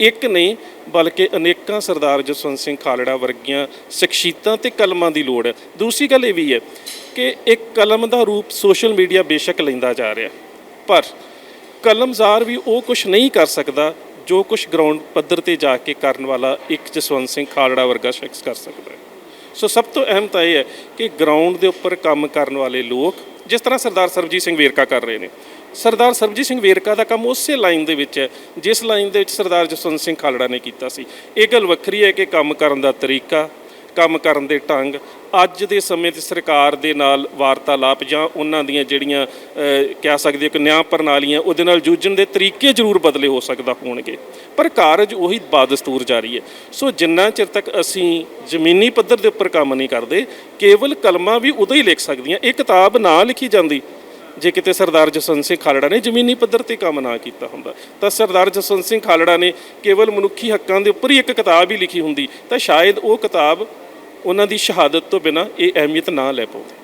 ਇੱਕ ਨਹੀਂ, ਬਲਕਿ ਅਨੇਕਾਂ ਸਰਦਾਰ ਜਸਵੰਤ ਸਿੰਘ ਖਾਲੜਾ ਵਰਗੀਆਂ ਸ਼ਖਸੀਅਤਾਂ ਤੇ ਕਲਮਾਂ ਦੀ ਲੋੜ ਹੈ। ਦੂਸਰੀ ਗੱਲ ਇਹ ਵੀ ਹੈ ਕਿ ਇੱਕ ਕਲਮ ਦਾ ਰੂਪ ਸੋਸ਼ਲ ਮੀਡੀਆ ਬੇਸ਼ੱਕ ਲੈਂਦਾ ਜਾ ਰਿਹਾ ਪਰ ਕਲਮਜ਼ਾਰ ਵੀ ਉਹ ਕੁਝ ਨਹੀਂ ਕਰ ਸਕਦਾ ਜੋ ਕੁਝ ਗਰਾਊਂਡ ਪੱਧਰ ਤੇ ਜਾ ਕੇ ਕਰਨ ਵਾਲਾ ਇੱਕ ਜਸਵੰਤ ਸਿੰਘ ਖਾਲੜਾ ਵਰਗਾ ਸ਼ਖਸ ਕਰ ਸਕਦਾ ਹੈ। ਸੋ ਸਭ ਤੋਂ ਅਹਿਮ ਤਾਂ ਇਹ ਹੈ ਕਿ ਗਰਾਊਂਡ ਦੇ ਉੱਪਰ ਕੰਮ ਕਰਨ ਵਾਲੇ ਲੋਕ, ਜਿਸ ਤਰ੍ਹਾਂ ਸਰਦਾਰ ਸਰਬਜੀਤ ਸਿੰਘ ਵੇਰਕਾ ਕਰ ਰਹੇ ਨੇ ਸਰਦਾਰ ਸਰਬਜੀਤ ਸਿੰਘ ਵੇਰਕਾ ਦਾ ਕੰਮ ਉਸੇ ਲਾਈਨ ਦੇ ਵਿੱਚ ਹੈ, ਜਿਸ ਲਾਈਨ ਦੇ ਵਿੱਚ ਸਰਦਾਰ ਜਸਵੰਤ ਸਿੰਘ ਖਾਲੜਾ ਨੇ ਕੀਤਾ ਸੀ। ਇਹ ਗੱਲ ਵੱਖਰੀ ਹੈ ਕਿ ਕੰਮ ਕਰਨ ਦਾ ਤਰੀਕਾ, ਕੰਮ ਕਰਨ ਦੇ ਢੰਗ, ਅੱਜ ਦੇ ਸਮੇਂ ਤੇ ਸਰਕਾਰ ਦੇ ਨਾਲ ਵਾਰਤਾਲਾਪ ਜਾਂ ਉਹਨਾਂ ਦੀਆਂ ਜਿਹੜੀਆਂ ਕਹਿ ਸਕਦੇ ਹੋ ਕਿ ਨਿਆਂ ਪ੍ਰਣਾਲੀਆਂ, ਉਹਦੇ ਨਾਲ ਜੂਝਣ ਦੇ ਤਰੀਕੇ ਜ਼ਰੂਰ ਬਦਲੇ ਹੋ ਸਕਦਾ ਹੋਣਗੇ। ਪਰ ਕਾਰਜ ਉਹੀ ਬਾਦਸਤੂਰ ਜਾਰੀ ਹੈ। ਸੋ ਜਿੰਨਾ ਚਿਰ ਤੱਕ ਅਸੀਂ ਜ਼ਮੀਨੀ ਪੱਧਰ ਦੇ ਉੱਪਰ ਕੰਮ ਨਹੀਂ ਕਰਦੇ, ਕੇਵਲ ਕਲਮਾਂ ਵੀ ਉਦੋਂ ਹੀ ਲਿਖ ਸਕਦੀਆਂ। ਇਹ ਕਿਤਾਬ ਨਾ ਲਿਖੀ ਜਾਂਦੀ ਜੇ ਕਿਤੇ ਸਰਦਾਰ ਜਸਵੰਤ ਸਿੰਘ ਖਾਲੜਾ ਨੇ ਜ਼ਮੀਨੀ ਪੱਧਰ ਤੇ ਕੰਮ ਨਾ ਕੀਤਾ ਹੁੰਦਾ, ਤਾਂ ਸਰਦਾਰ ਜਸਵੰਤ ਸਿੰਘ ਖਾਲੜਾ ਨੇ ਕੇਵਲ ਮਨੁੱਖੀ ਹੱਕਾਂ ਦੇ ਉੱਪਰ ਹੀ ਇੱਕ ਕਿਤਾਬ ਹੀ ਲਿਖੀ ਹੁੰਦੀ, ਤਾਂ ਸ਼ਾਇਦ ਉਹ ਕਿਤਾਬ ਉਹਨਾਂ ਦੀ ਸ਼ਹਾਦਤ ਤੋਂ ਬਿਨਾ ਇਹ ਅਹਿਮੀਅਤ ਨਾ ਲੈ ਪਾਉਂਦੀ